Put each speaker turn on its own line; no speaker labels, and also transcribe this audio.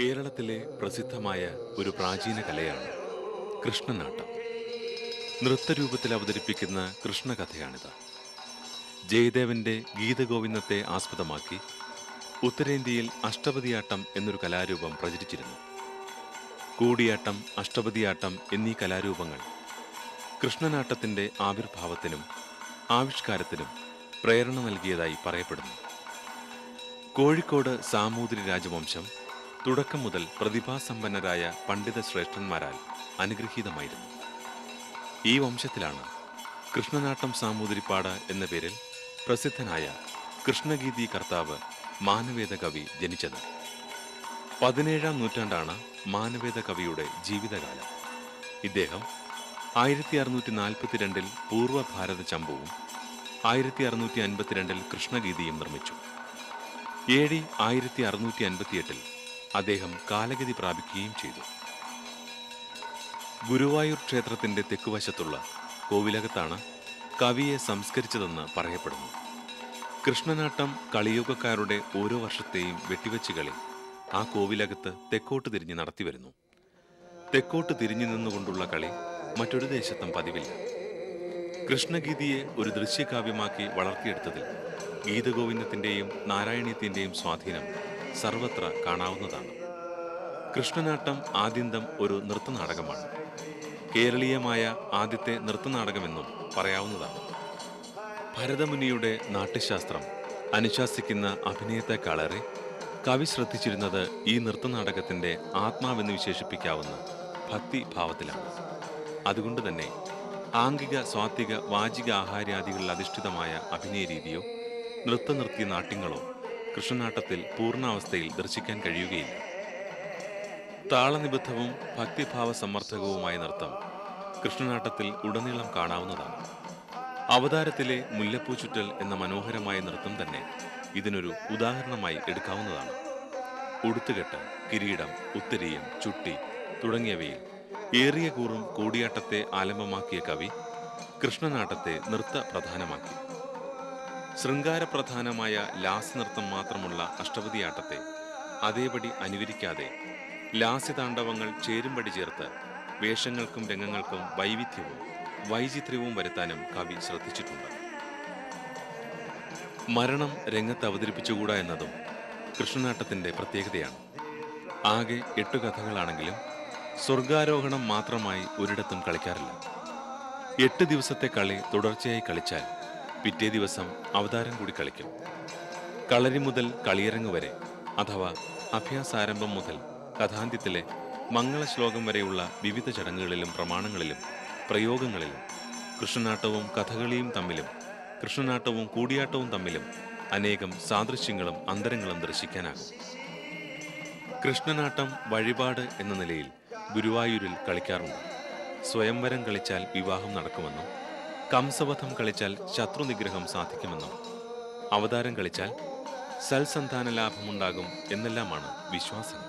കേരളത്തിലെ പ്രസിദ്ധമായ ഒരു പ്രാചീന കലയാണ് കൃഷ്ണനാട്ടം. നൃത്തരൂപത്തിൽ അവതരിപ്പിക്കുന്ന കൃഷ്ണകഥയാണിത്. ജയദേവന്റെ ഗീതഗോവിന്ദത്തെ ആസ്പദമാക്കി ഉത്തരേന്ത്യയിൽ അഷ്ടപതിയാട്ടം എന്നൊരു കലാരൂപം പ്രചരിച്ചിരുന്നു. കൂടിയാട്ടം അഷ്ടപതിയാട്ടം എന്നീ കലാരൂപങ്ങൾ കൃഷ്ണനാട്ടത്തിന്റെ ആവിർഭാവത്തിനും ആവിഷ്കാരത്തിനും പ്രേരണ നൽകിയതായി പറയപ്പെടുന്നു. കോഴിക്കോട് സാമൂതിരി രാജവംശം തുടക്കം മുതൽ പ്രതിഭാസമ്പന്നരായ പണ്ഡിത ശ്രേഷ്ഠന്മാരാൽ അനുഗ്രഹീതമായിരുന്നു. ഈ വംശത്തിലാണ് കൃഷ്ണനാട്ടം സാമൂതിരിപ്പാട് എന്ന പേരിൽ പ്രസിദ്ധനായ കൃഷ്ണഗീതി കർത്താവ് മാനവേദ കവി ജനിച്ചത്. പതിനേഴാം നൂറ്റാണ്ടാണ് മാനവേദ കവിയുടെ ജീവിതകാലം. ഇദ്ദേഹം ആയിരത്തി അറുന്നൂറ്റി നാൽപ്പത്തിരണ്ടിൽ പൂർവ ഭാരത ചമ്പുവും ആയിരത്തി അറുന്നൂറ്റി അൻപത്തിരണ്ടിൽ കൃഷ്ണഗീതിയും നിർമ്മിച്ചു. എ ഡി ആയിരത്തി അറുന്നൂറ്റി അൻപത്തിയെട്ടിൽ അദ്ദേഹം കാലഗതി പ്രാപിക്കുകയും ചെയ്തു. ഗുരുവായൂർ ക്ഷേത്രത്തിന്റെ തെക്കുവശത്തുള്ള കോവിലകത്താണ് കവിയെ സംസ്കരിച്ചതെന്ന് പറയപ്പെടുന്നു. കൃഷ്ണനാട്ടം കളിയോഗക്കാരുടെ ഓരോ വർഷത്തെയും വെട്ടിവെച്ച് കളി ആ കോവിലകത്ത് തെക്കോട്ട് തിരിഞ്ഞ് നടത്തിവരുന്നു തെക്കോട്ട് തിരിഞ്ഞു നിന്നുകൊണ്ടുള്ള കളി മറ്റൊരു ദേശത്തും പതിവില്ല. കൃഷ്ണഗീതിയെ ഒരു ദൃശ്യകാവ്യമാക്കി വളർത്തിയെടുത്തതിൽ ഗീതഗോവിന്ദത്തിന്റെയും നാരായണീയത്തിന്റെയും സ്വാധീനം സർവത്ര കാണാവുന്നതാണ്. കൃഷ്ണനാട്ടം ആദ്യന്തം ഒരു നൃത്തനാടകമാണ്. കേരളീയമായ ആദ്യത്തെ നൃത്തനാടകമെന്നും പറയാവുന്നതാണ്. ഭരതമുനിയുടെ നാട്യശാസ്ത്രം അനുശാസിക്കുന്ന അഭിനയത്തെക്കാളേറെ കവി ശ്രദ്ധിച്ചിരുന്നത് ഈ നൃത്തനാടകത്തിന്റെ ആത്മാവെന്ന് വിശേഷിപ്പിക്കാവുന്ന ഭക്തിഭാവത്തിലാണ്. അതുകൊണ്ട് തന്നെ ആംഗിക സ്വാത്വിക വാചിക ആഹാര്യാദികളിൽ അധിഷ്ഠിതമായ അഭിനയ രീതിയോ നൃത്തനൃത്യ നാട്യങ്ങളോ കൃഷ്ണനാട്ടത്തിൽ പൂർണാവസ്ഥയിൽ ദർശിക്കാൻ കഴിയുകയില്ല. താളനിബദ്ധവും ഭക്തിഭാവ സമ്മർദ്ദകവുമായ നൃത്തം കൃഷ്ണനാട്ടത്തിൽ ഉടനീളം കാണാവുന്നതാണ്. അവതാരത്തിലെ മുല്ലപ്പൂ ചുറ്റൽ എന്ന മനോഹരമായ നൃത്തം തന്നെ ഇതിനൊരു ഉദാഹരണമായി എടുക്കാവുന്നതാണ്. ഉടുത്തുകെട്ട് കിരീടം ഉത്തരീയം ചുട്ടി തുടങ്ങിയവയിൽ ഏറിയ കൂറും കൂടിയാട്ടത്തെ ആലംബമാക്കിയ കവി കൃഷ്ണനാട്ടത്തെ നൃത്ത പ്രധാനമാക്കി. ശൃംഗാരപ്രധാനമായ ലാസ്യനൃത്തം മാത്രമുള്ള അഷ്ടപതിയാട്ടത്തെ അതേപടി അനുകരിക്കാതെ ലാസ്യതാണ്ഡവങ്ങൾ ചേരുംപടി ചേർത്ത് വേഷങ്ങൾക്കും രംഗങ്ങൾക്കും വൈവിധ്യവും വൈചിത്ര്യവും വരുത്താനും കവി ശ്രദ്ധിച്ചിട്ടുണ്ട്. മരണം രംഗത്ത് അവതരിപ്പിച്ചുകൂടാ എന്നതും കൃഷ്ണനാട്ടത്തിന്റെ പ്രത്യേകതയാണ്. ആകെ എട്ട് കഥകളാണെങ്കിലും സ്വർഗാരോഹണം മാത്രമായി ഒരിടത്തും കളിക്കാറില്ല. എട്ട് ദിവസത്തെ കളി തുടർച്ചയായി കളിച്ചാൽ പിറ്റേ ദിവസം അവതാരം കൂടി കളിക്കും. കളരി മുതൽ കളിയിറങ്ങ് വരെ അഥവാ അഭ്യാസാരംഭം മുതൽ കഥാന്ത്യത്തിലെ മംഗള ശ്ലോകം വരെയുള്ള വിവിധ ചടങ്ങുകളിലും പ്രമാണങ്ങളിലും പ്രയോഗങ്ങളിലും കൃഷ്ണനാട്ടവും കഥകളിയും തമ്മിലും കൃഷ്ണനാട്ടവും കൂടിയാട്ടവും തമ്മിലും അനേകം സാദൃശ്യങ്ങളും അന്തരങ്ങളും ദർശിക്കാനാകും. കൃഷ്ണനാട്ടം വഴിപാട് എന്ന നിലയിൽ ഗുരുവായൂരിൽ കളിക്കാറുണ്ട്. സ്വയംവരം കളിച്ചാൽ വിവാഹം നടക്കുമെന്നും കംസവധം കളിച്ചാൽ ശത്രുനിഗ്രഹം സാധിക്കുമെന്നും അവതാരം കളിച്ചാൽ സൽസന്താന ലാഭമുണ്ടാകും എന്നെല്ലാമാണ് വിശ്വാസങ്ങൾ.